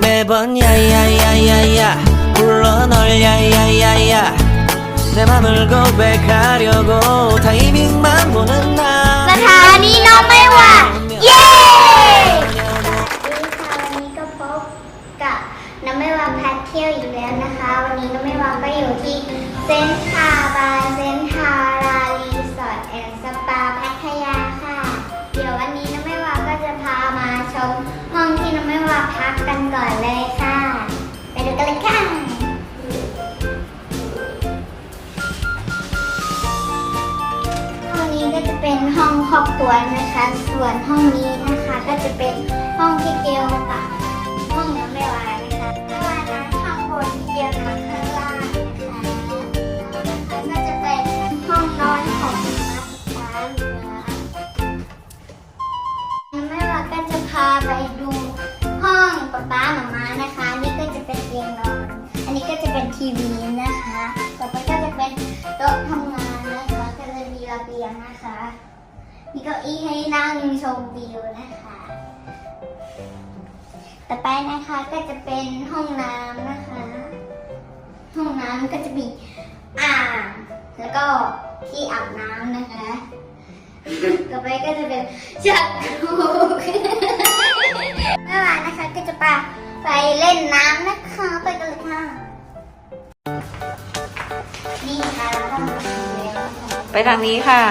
매번 야야야야야 불러 널 야야야야 내 맘을 고백하려고 타이밍만 보는 ส 나 ถานีน้องไม่ว่า เย้วัน ห้องครอบครัวนะคะ ส่วนห้องนี้นะคะ ก็จะเป็นห้องที่เกลกับห้องน้ำไม่วานะคะไม่วานะข้างบนเกลนอนข้างล่างนะคะแล้วก็จะเป็นห้องนอนของนักศึกษาเหนือน้ำไม่วาก็จะพาไปดูห้องป๊าป๊าหมามานะคะนี่ก็จะเป็นเตียงนอน อันนี้ก็จะเป็นทีวีนะคะ ต่อไปก็จะเป็นโต๊ะทำงานนะคะก็จะมีระเบียงนะคะ มีเก้าอี้ให้นั่งชมวิวนะคะ ต่อไปนะคะก็จะเป็นห้องน้ำนะคะ ห้องน้ำก็จะมีอ่างแล้วก็ที่อาบน้ำนะคะ ต่อไปก็จะเป็นชักโครกเมื่อวานนะคะก็จะไปไปเล่นน้ำนะคะ ไปกันเลยค่ะ นี่ค่ะเราต้องไปแล้วนะคะไปทางนี้ค่ะ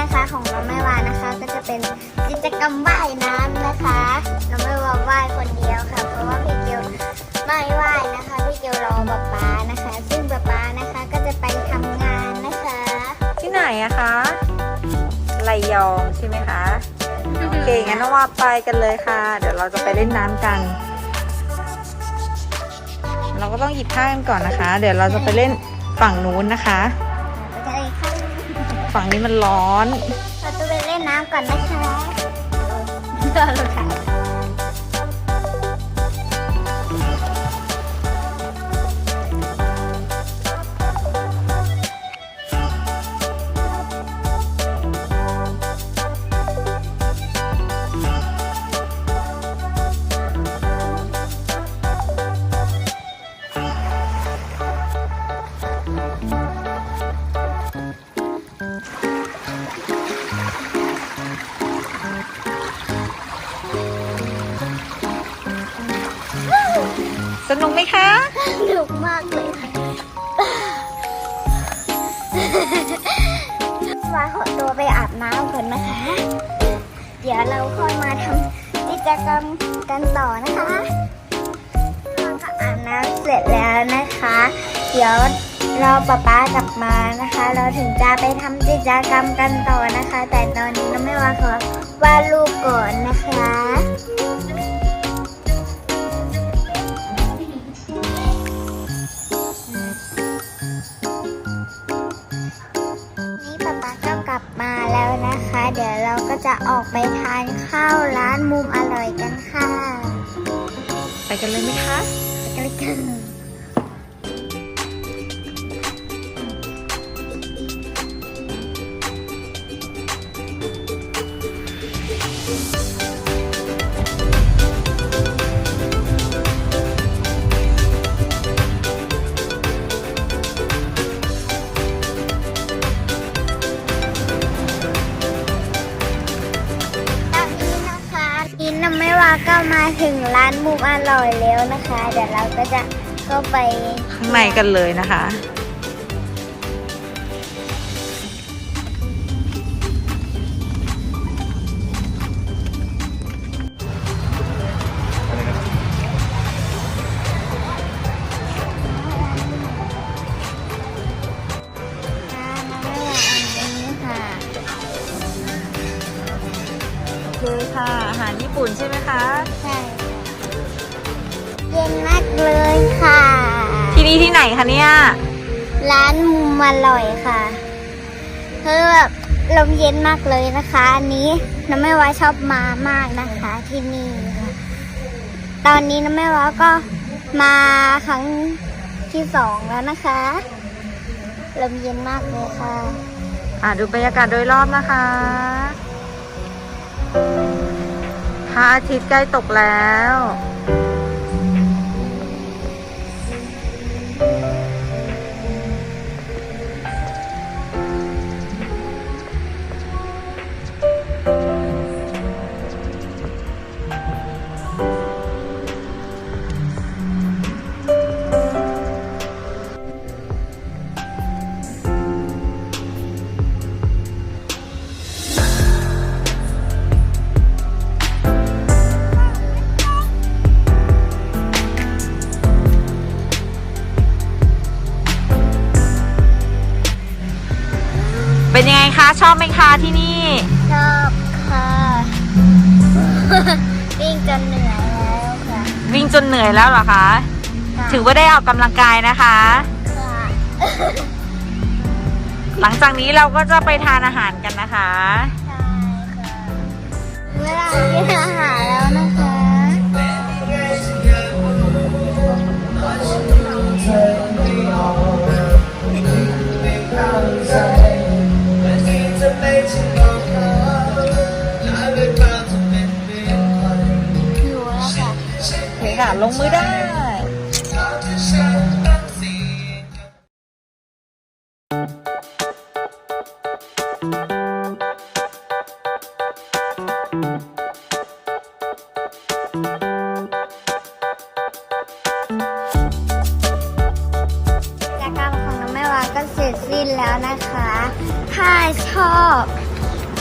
นะคะของน้องแม่วานะคะ ก็จะเป็นกิจกรรมว่ายน้ำนะคะน้องแม่วาว่ายคนเดียวค่ะ เพราะว่าพี่เกียวไม่ว่ายนะคะพี่เกียวรอป๊าป๊านะคะ ซึ่งป๊าป๊านะคะก็จะไปทำงานนะคะ ที่ไหนอะคะระยองใช่ไหมคะ โอเค งั้นน้องว่าไปกันเลยค่ะ เดี๋ยวเราจะไปเล่นน้ำกัน เราก็ต้องหยิบผ้ากันก่อนนะคะ เดี๋ยวเราจะไปเล่นฝั่งนู้นนะคะ ฝั่งนี้มันร้อน เราจะไปเล่นน้ำก่อนนะคะ นุกไหมคะ สนุกมากเลยค่ะวาขอตัวไปอาบน้ำก่อนนะคะ เดี๋ยวเราค่อยมาทำกิจกรรมกันต่อนะคะเราก็อาบน้ำเสร็จแล้วนะคะ เดี๋ยวรอป๊าป๊ากลับมานะคะ เราถึงจะไปทำกิจกรรมกันต่อนะคะ แต่ตอนนี้เราไม่ว่าขอวาดรูปก่อนนะคะ จะออกไปทานข้าวร้านมุมอร่อยกันค่ะ ไปกันเลยไหมคะ ไปกันเลยค่ะ เราก็มาถึงร้านมุมอร่อยแล้วนะคะ เดี๋ยวเราก็จะเข้าไปข้างในกันเลยนะคะ โอเคค่ะ อาหารญี่ปุ่นใช่ไหมคะ ใช่เย็นมากเลยค่ะ ที่นี่ที่ไหนคะเนี่ย ร้านมุมอร่อยค่ะคือแบบลมเย็นมากเลยนะคะ อันนี้น้ำแม่ว่าชอบมามากนะคะที่นี่ค่ะตอนนี้น้ำแม่ว่าก็มาครั้งที่สองแล้วนะคะลมเย็นมากเลยค่ะ อะดูบรรยากาศโดยรอบนะคะ พระอาทิตย์ใกล้ตกแล้ว เป็นยังไงคะ ชอบไหมคะที่นี่ ชอบค่ะ วิ่งจนเหนื่อยแล้วค่ะวิ่งจนเหนื่อยแล้วเหรอคะค่ะถือว่าได้ออกกำลังกายนะคะ ค่ะหลังจากนี้เราก็จะไปทานอาหารกันนะคะ ใช่ค่ะเวลากินอาหาร โอเคค่ะ ลงมือได้กิจกรรมของน้องแม่วาก็เสร็จสิ้นแล้วนะคะ ถ้าชอบ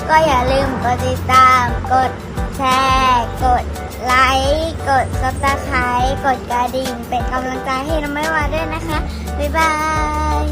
ก็อย่าลืมกดติดตาม กดแชร์ กด ไลค์กดซับสไครต์กดกระดิ่ง เป็นกำลังใจให้น้องไม่วาด้วยนะคะ บ๊ายบาย